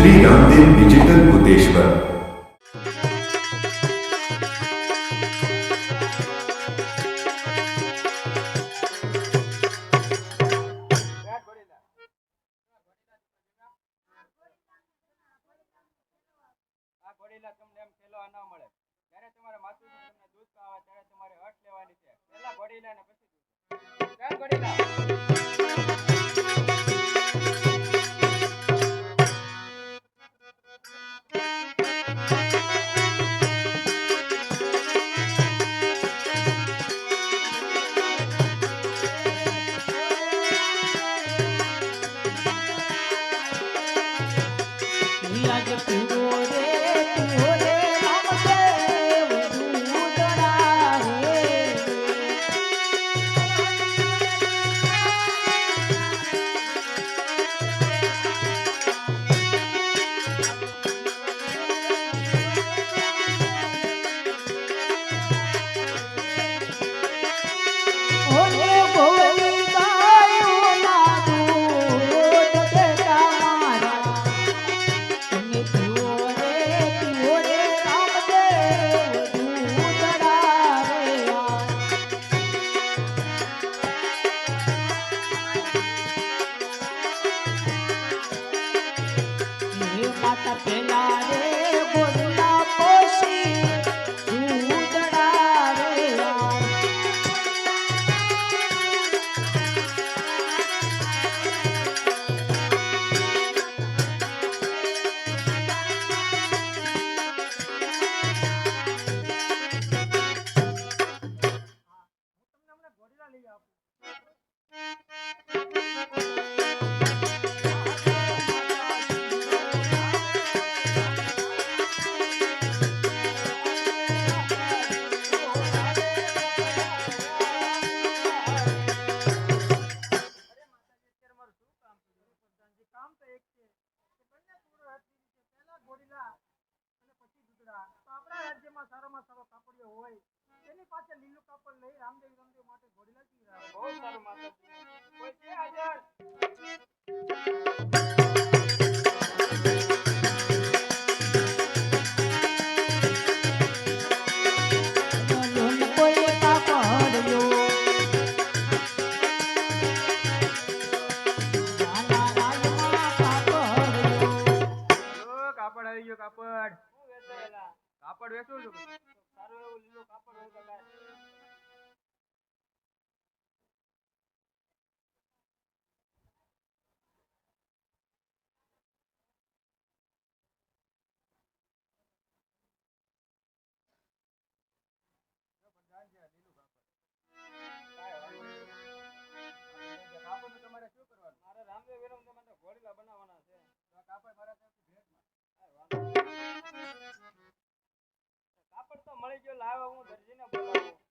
Shri Ramdev digital Bhuteshwar ઘોડીલા ને પછી ઘોડીલા કાપડ તો મળી ગયો લાવ્યો હું દરજીને બોલાવ્યો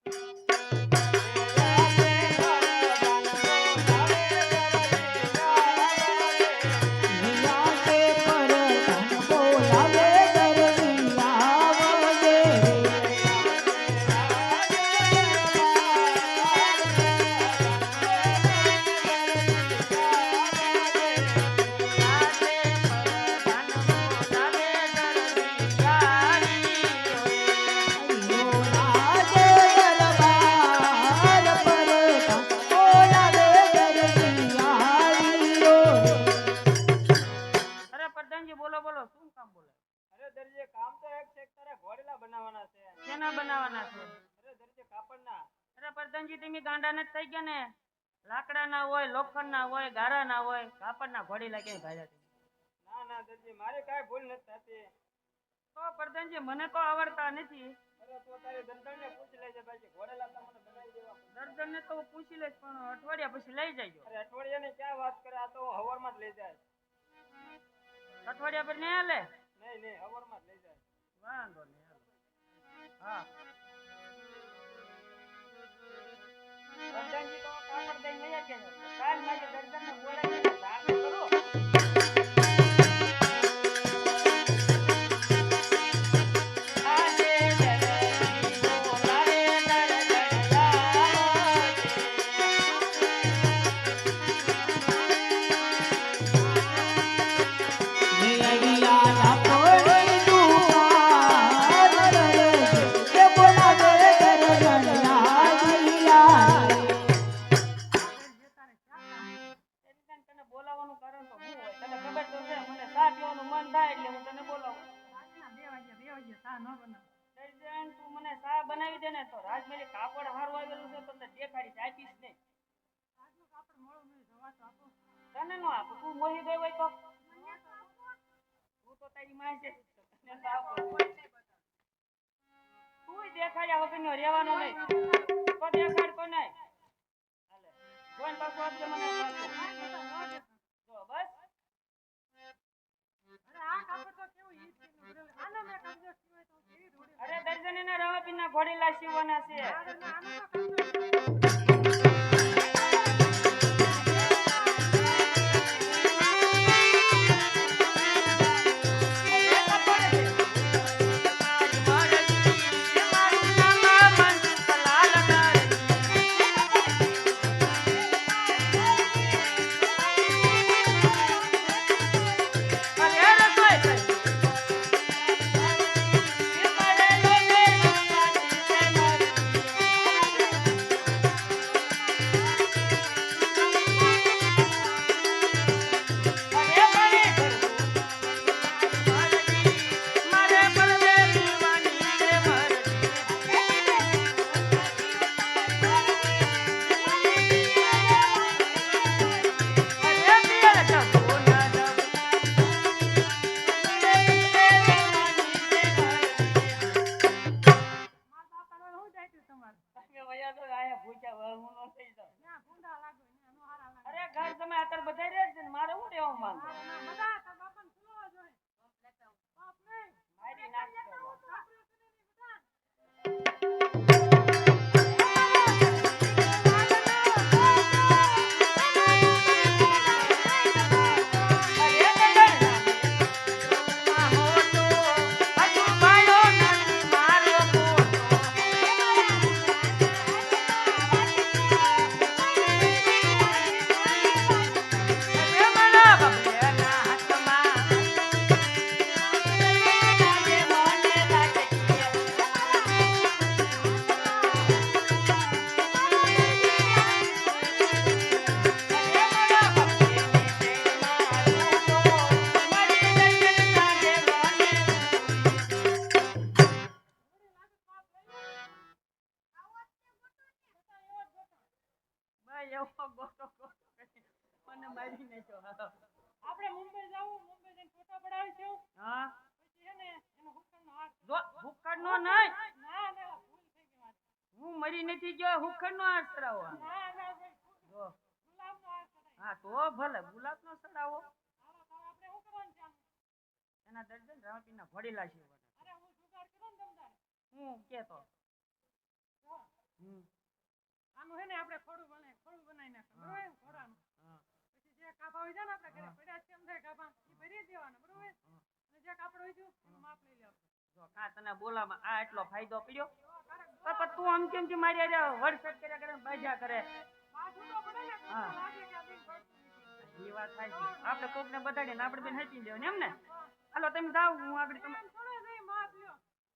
થઈ ગયા ને લાકડાના હોય લોખંડના હોય ગારાના હોય કાપડના ઘોડી લાગે ભાઈ ના ના દરજી મારે કાંઈ ભૂલ નથી થતી. તો પ્રધાનજી મને તો આવડતા નથી. દર્દન ને તો હું પૂછી લઈશ પણ અઠવાડિયા પછી લઈ જાય અરે અઠવાડિયા ની ક્યાં વાત કરે? આ તો હવારમાં જ લઈ જાય. અઠવાડિયા પર નહીં લે નહીં નહીં હવારમાં જ લઈ જાય. વાંધો નહીં હા. ભગવાનજી તો કાપડ દઈને ગયા કે મારે દર્શન નો બોલાય કરો. રહેવાનો નહીં. તો દેખાડ હાલે. જોઈને પાછું આપજે મને બસ. અરે આ કાપડ તો કેવું ઈ છે. ને ઉડેલું. નથી નો ચડાવો ના ના કઢાય. હા તો ભલે ચડાવો કરવાનું છે આનું? એના દર્જન રામપીના ઘોડીલા છે હું ને કેતો આનું હે ને આપણે ખોડું બનાવી ખોડું બનાવી નાખવાનું. બરોબર? ખોડાનું પછી જે કાપા હોય છે ને આપણે ઘરે પડ્યા છે એમ થાય કાપા એ ભરી દેવાના બરોબર? જે કાપડ હોય છે એનું માપ લઈ લેવાનું જો કા તને બોલામાં આ એટલો ફાયદો પડ્યો? જો, કારક તો પણ તું આમ કેમ કે મારી હારે વરસાદ કર્યા કરે બાજા કરે? બહાર છૂટો પડે ને તો હા. લાગે કે આ બેન ભરતું નથી. એ વાત થાય છે. આપણે કોકને બતાડીને આપણે બેન હચી દેવાની એમ ને? હાલો તમે જાઓ હું આગળ તમે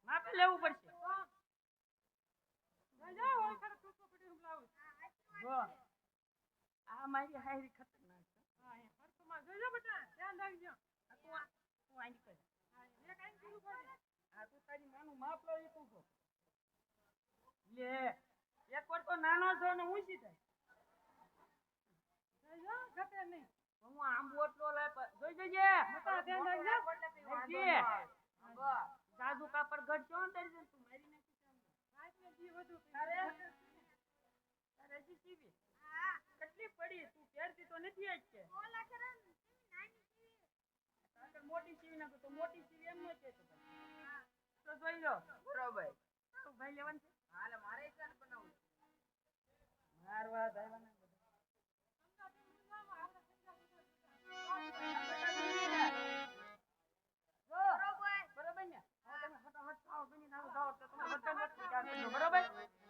માપ લેવું પડશે. આ મારી હાયરી ખતરનાક છે. હા એ હરખુંમાં જોજો બેટા ધ્યાન રાખજો. આ તું આની કર હા એ કાંઈ પૂરું આ તું તારી માનું માપ લો એ તું લે એક વાર તો નાનો છો ને ઊંચી થાય. જોજો ઘટે નહીં. હું આંબો એટલો લે જોઈ જજે. મોટા ધ્યાન રાખજો. હજી. જાદુ કાપડ ઘટશો ને તારી તું મારી નાખી તારે? કેટલી પડી? તું પહેરતી તો નથી આજ કે. મોટી સીવી નાખો તો મોટી સીવી એમ ન કે તો તો જોઈ લો બરોબર તો ભાઈ લેવાનું છે? હાલે મારે એક બનાવું મારવા ધારવાના બરોબર?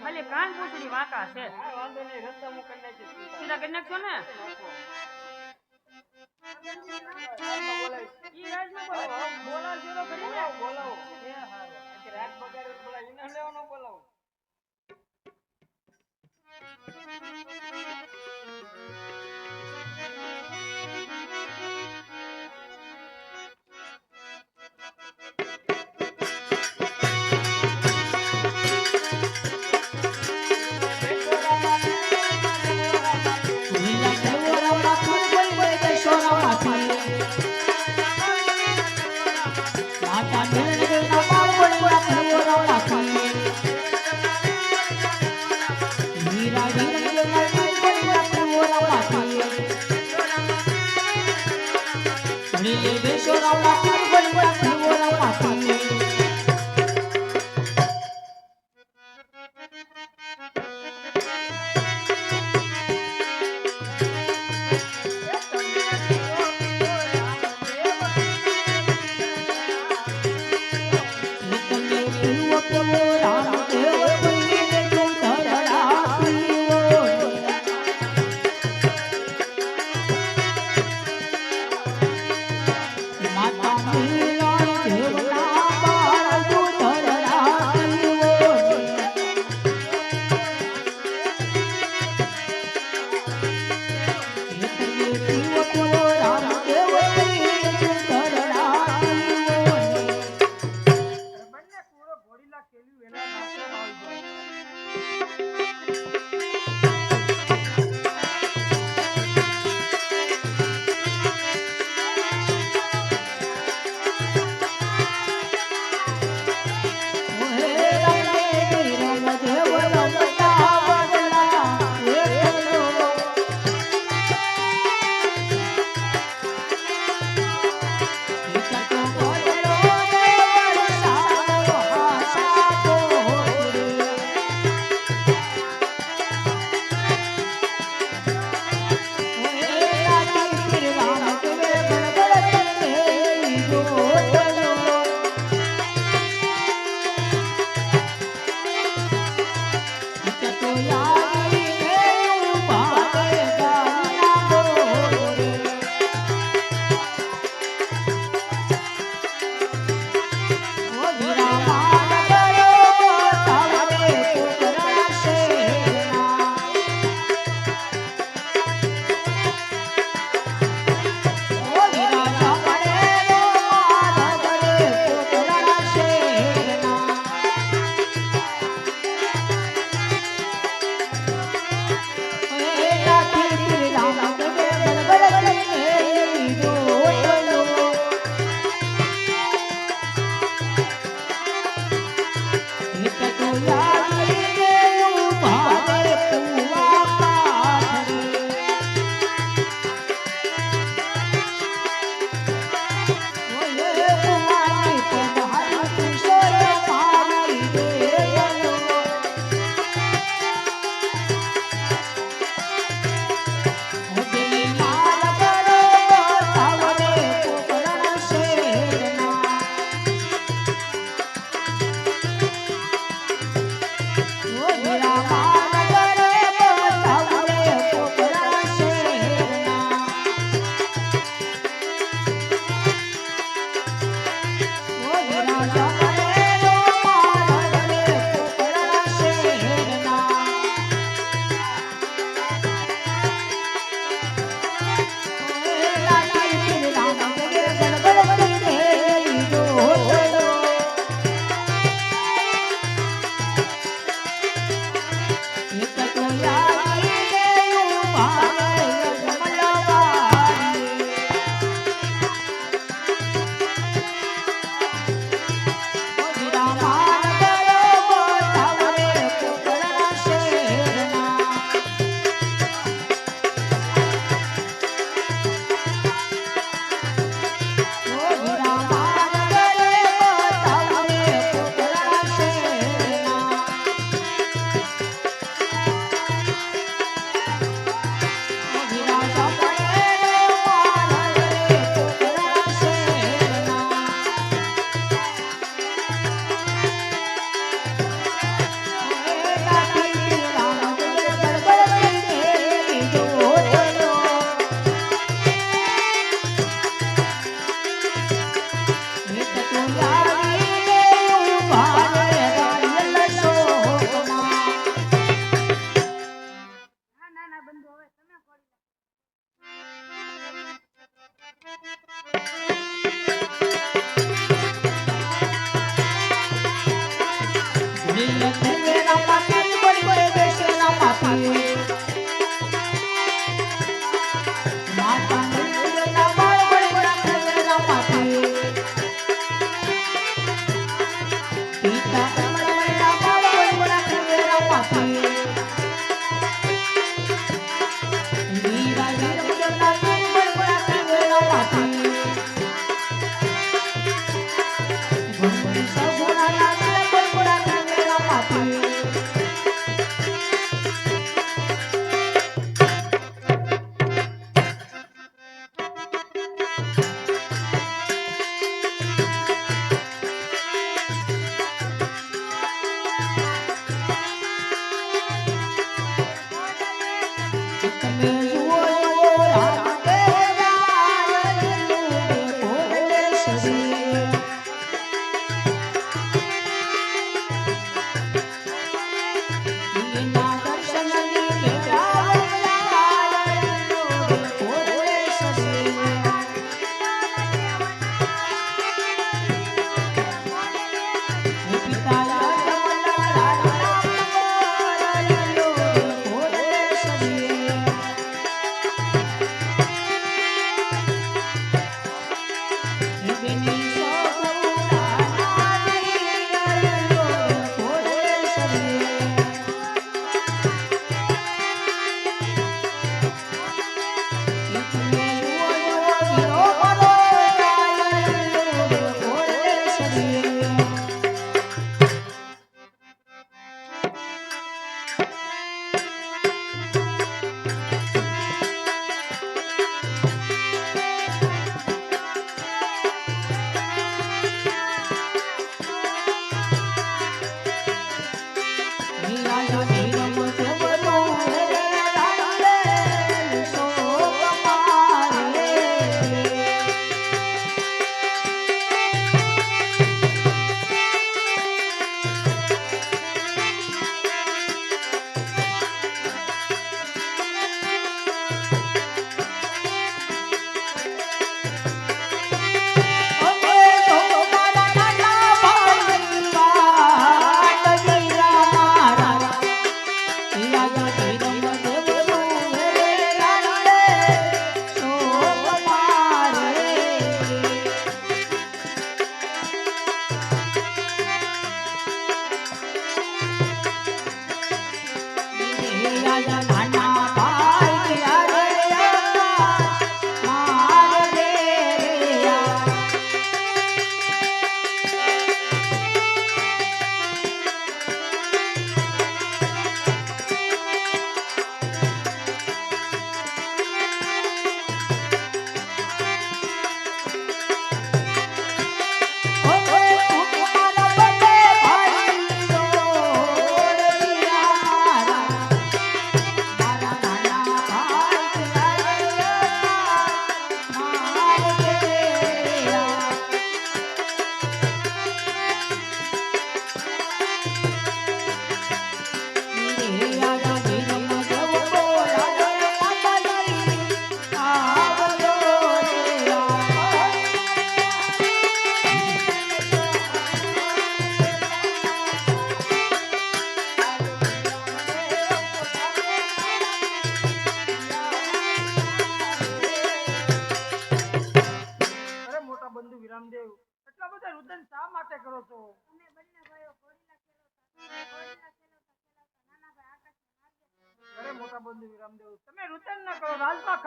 ખાલી કાન પૂછડી વાંકા છે. સીધા કરી છો ને? બોલાવો.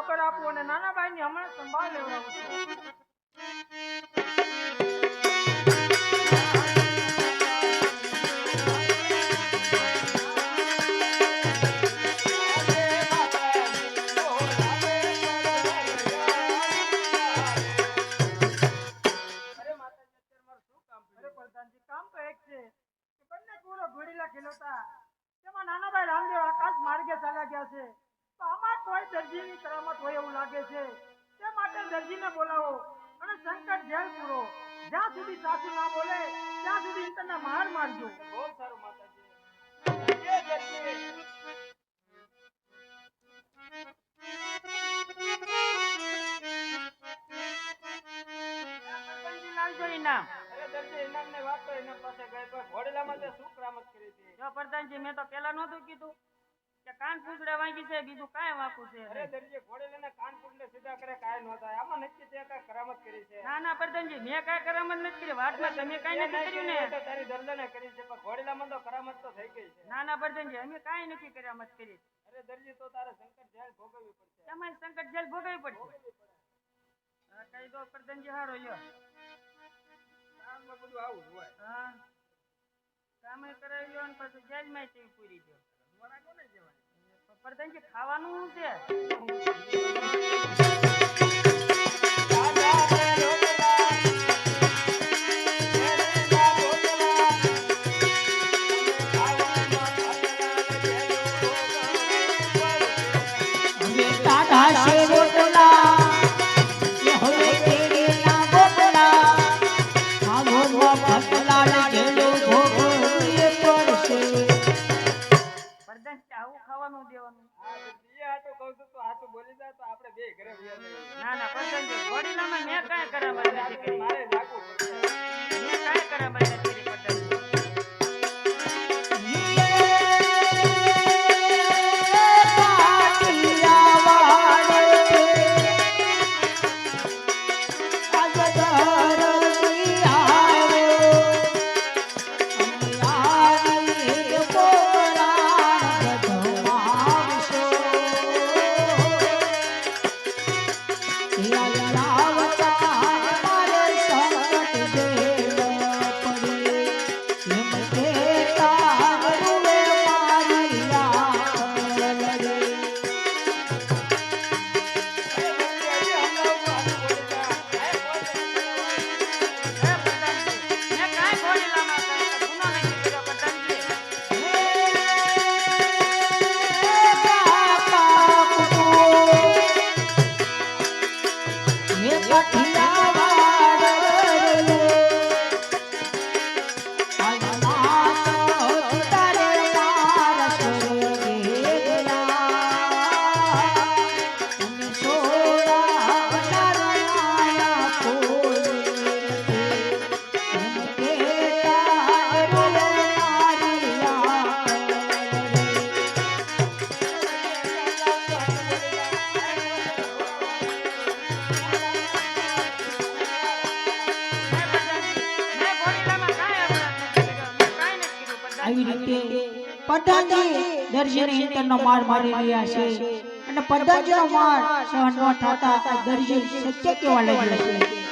ખબર આપો અને નાના ભાઈ ની હમણાં સંભાળ લેવડાવો દરજીની કરામત હોય એવું લાગે છે. તે માટે દરજીને બોલાવો અને સંકટ જેલ પૂરો. જ્યાં સુધી સાસુ ના બોલે ત્યાં સુધી તને માર મારજો. બહુ સારું માતાજી. ઘોડેલામાં શું કરામત કરી હતી. પ્રધાનજી મેં તો પેલા નહોતું કીધું. કે કાન ફૂસડા વાંચી છે બીજું કાંઈ વાંકું છે અરે દરજી ઘોડેલાને કાન કુંડલે સીધા કરે કાંઈ ન થાય. આમાં નક્કી તે કાંઈ કરામત કરી છે? ના ના પ્રધાનજી મેં કાંઈ કરામત નથી કરી. વાતમાં તમે કાંઈ નથી કર્યું ને. તો તારી દરદાને કરી છે પણ ઘોડેલામાં તો કરામત તો થઈ ગઈ છે. ના ના પ્રધાનજી અમે કાંઈ નથી કરામત કરી. અરે દરજી તો તારે સંકટ જેલ ભોગવવી પડશે. તમારે સંકટ જેલ ભોગવવી પડશે. હા કહી દો પ્રધાનજી હારો લ્યો. કામમાં બધું આવું હોય. હા. કામે કરાવી લ્યો ને પછી જેલમાં પૂરી દો મારા કોને કહેવાય? ખાવાનું છે. ના ના પ્રધાનજી ઘોડીલામાં મેં કાંઈ કરામત નથી માર રહ્યા છે. અને પઠાણજીનો માર સહન ન થતા દરજી સત્ય કેવા લાગ્યો છે.